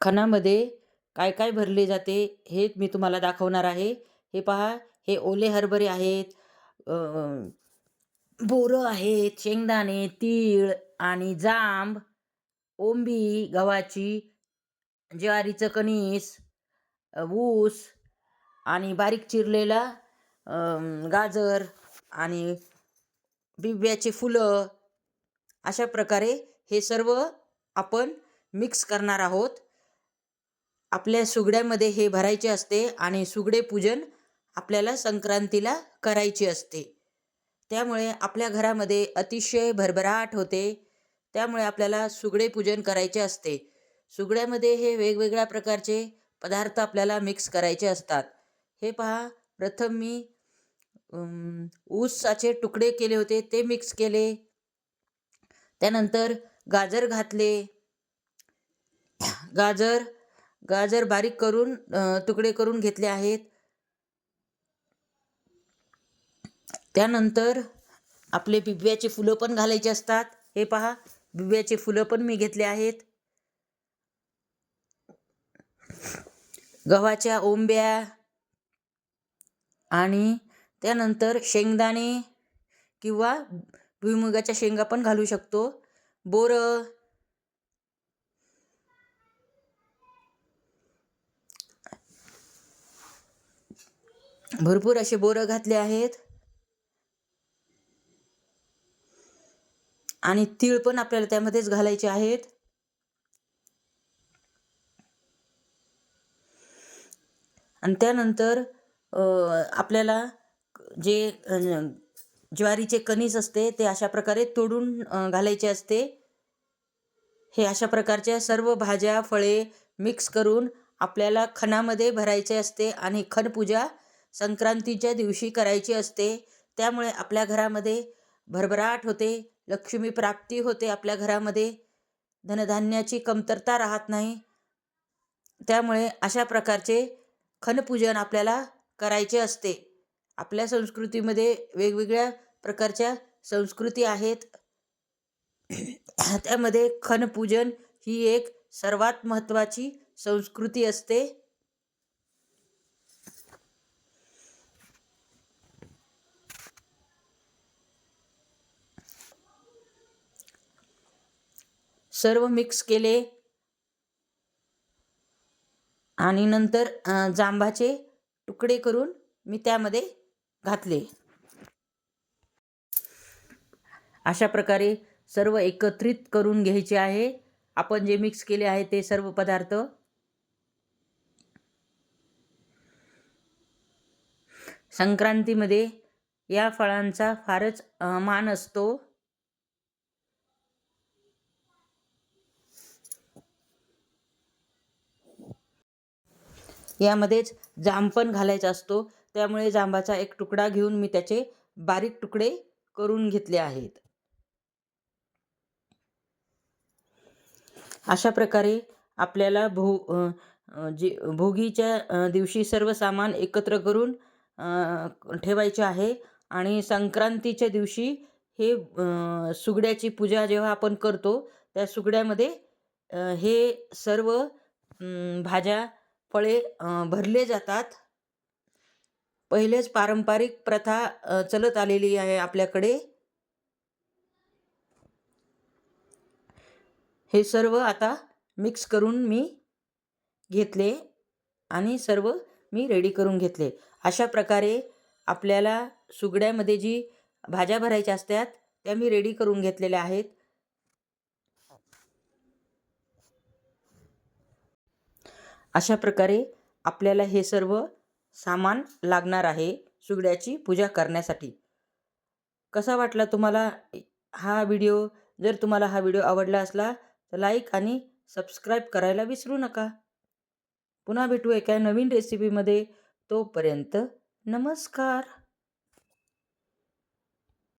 खणामध्ये काय काय भरले जाते हे मी तुम्हाला दाखवणार आहे. हे पहा हे ओले हरभरे आहेत बोरं आहेत शेंगदाणे तीळ आणि जांब ओंबी गव्हाची ज्वारीचं कणीस ऊस आणि बारीक चिरलेला गाजर आणि बिब्याची फुलं. अशा प्रकारे हे सर्व आपण मिक्स करणार आहोत. आपल्या सुगड्यामध्ये हे भरायचे असते आणि सुगडे पूजन आपल्याला संक्रांतीला करायचे असते. त्यामुळे आपल्या घरामध्ये अतिशय भरभराट होते. त्यामुळे आपल्याला सुगडे पूजन करायचे असते. सुगड्यामध्ये हे वेगवेगळ्या प्रकारचे पदार्थ आपल्याला मिक्स करायचे असतात. हे पहा प्रथम मी ऊसाचे तुकडे केले होते ते मिक्स केले. त्यानंतर गाजर घातले. गाजर गाजर बारीक करून तुकडे करून घेतले आहेत. त्यानंतर आपले बिब्याचे फुलं पण घालायचे असतात. हे पहा बिब्याचे फुलं पण मी घेतले आहेत. गव्हाच्या ओंब्या आणि त्यानंतर शेंगदाणे किंवा भुईमुगाच्या शेंगा पण घालू शकतो. बोरं भरपूर असे बोरं घातले आहेत. आणि तीळ पण आपल्याला त्यामध्येच घालायचे आहेत. आणि त्यानंतर आपल्याला जे ज्वारीचे कणीस असते ते अशा प्रकारे तोडून घालायचे असते. हे अशा प्रकारच्या सर्व भाज्या फळे मिक्स करून आपल्याला खणामध्ये भरायचे असते आणि खणपूजा संक्रांतीच्या दिवशी करायची असते. त्यामुळे आपल्या घरामध्ये भरभराट होते. लक्ष्मी प्राप्ती होते आपल्या घरामध्ये. धनधान्याची कमतरता राहत नाही. त्यामुळे अशा प्रकारचे खनपूजन आपल्याला करायचे असते. आपल्या संस्कृतीमध्ये वेगवेगळ्या प्रकारच्या संस्कृती आहेत. त्यामध्ये खनपूजन ही एक सर्वात महत्त्वाची संस्कृती असते. सर्व मिक्स केले. आणि नंतर जांभाचे तुकडे करून मी त्यामध्ये घातले. अशा प्रकारे सर्व एकत्रित करून घ्यायचे आहे. आपण जे मिक्स केले आहे ते सर्व पदार्थ. संक्रांतीमध्ये या फळांचा फारच मान असतो. यामध्येच जांब पण घालायचा असतो. त्यामुळे जांबाचा एक तुकडा घेऊन मी त्याचे बारीक तुकडे करून घेतले आहेत. अशा प्रकारे आपल्याला भो जे भोगीच्या दिवशी सर्व सामान एकत्र करून ठेवायचे आहे आणि संक्रांतीच्या दिवशी हे सुगड्याची पूजा जेव्हा आपण करतो त्या सुगड्यामध्ये हे सर्व भाज्या फळे भरले जातात. पहिलेच पारंपरिक प्रथा चलत आलेली आहे आपल्याकडे. हे सर्व आता मिक्स करून मी घेतले आणि सर्व मी रेडी करून घेतले. अशा प्रकारे आपल्याला सुगड्यामध्ये जी भाज्या भरायच्या असतात त्या मी रेडी करून घेतलेल्या आहेत. अशा प्रकारे आपल्याला हे सर्व सामान लागणार आहे सुगड्याची पूजा करण्यासाठी. कसा वाटला तुम्हाला हा व्हिडिओ? जर तुम्हाला हा व्हिडिओ आवडला असला तर लाईक आणि सबस्क्राईब करायला विसरू नका. पुन्हा भेटू एका नवीन रेसिपीमध्ये तोपर्यंत नमस्कार.